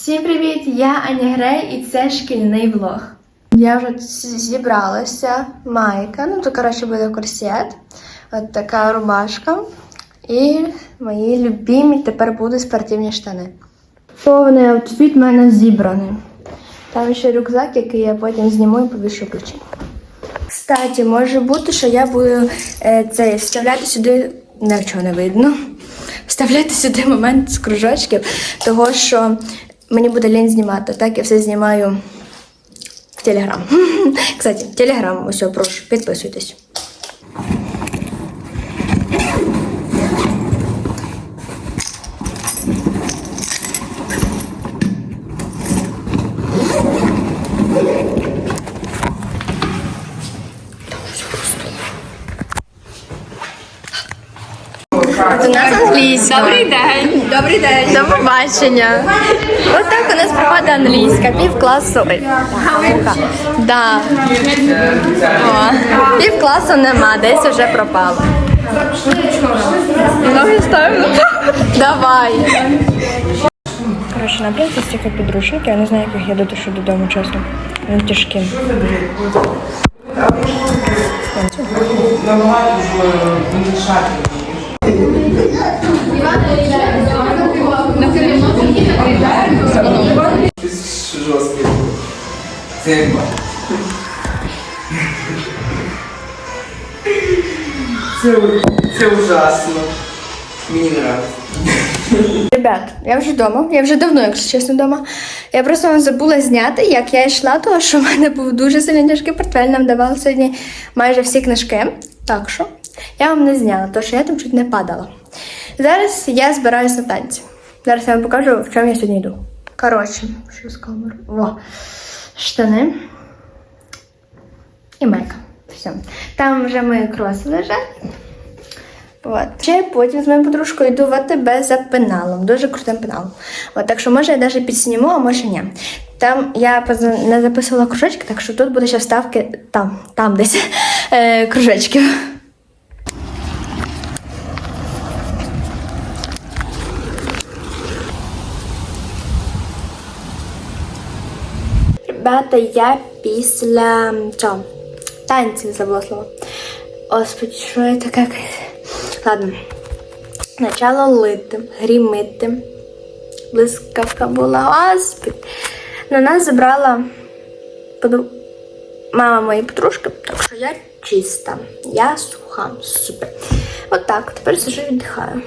Всім привіт! Я Аня Грей і це шкільний влог. Я вже зібралася. Майка, ну то коротше буде корсет. От така рубашка. І мої любимі тепер будуть спортивні штани. Повний аутфіт в мене зібраний. Там ще рюкзак, який я потім зніму і повішу ключі. Кстати, може бути, що я буду е, цей вставляти сюди. Нічого не видно. Вставляти сюди момент з кружочків, того що мені буде лінь знімати. Так я все знімаю в Телеграм. Кстати, Телеграм, ось, прошу, підписуйтесь. До нас англійська. Добрий день. Добрий день. До побачення. Ось так у нас проходить англійська, пів класу. Ой, муха. Да. О, пів класу нема, десь вже пропало. Ноги ставимо. Давай. Коротше, наприклад, стільки підручників, я не знаю, як їх я дотишу додому, чесно. Вони тяжкі. Жорсткий. Цимба. Це, це ужасно. Мені нравится. Ребят, я вже вдома. Я вже давно, якщо чесно, вдома. Я просто вам забула зняти, як я йшла, тому що в мене був дуже сильно тяжкий портфель. Нам давали сьогодні майже всі книжки. Так що я вам не зняла, тому що я там чуть не падала. Зараз я збираюся на танці. Зараз я вам покажу, в чому я сьогодні йду. Коротше, що з камерою? Во. Штани і майка. Все. Там вже мої кроси лежать. От. Ще потім з моєю подружкою йду в АТБ за пеналом, дуже крутим пеналом. От, так що може я навіть підсніму, а може ні. Там я не записувала кружечки, так що тут буде ще вставки там, там десь е, кружечків. Ребята, я після цього танців забула слово. Господи, що я таке? Ладно. Почало лити, грімити. Блискавка була. Господи. На нас забрала подру... мама моєї подружки, так що я чиста. Я суха. Супер. От тепер сижу і віддихаю.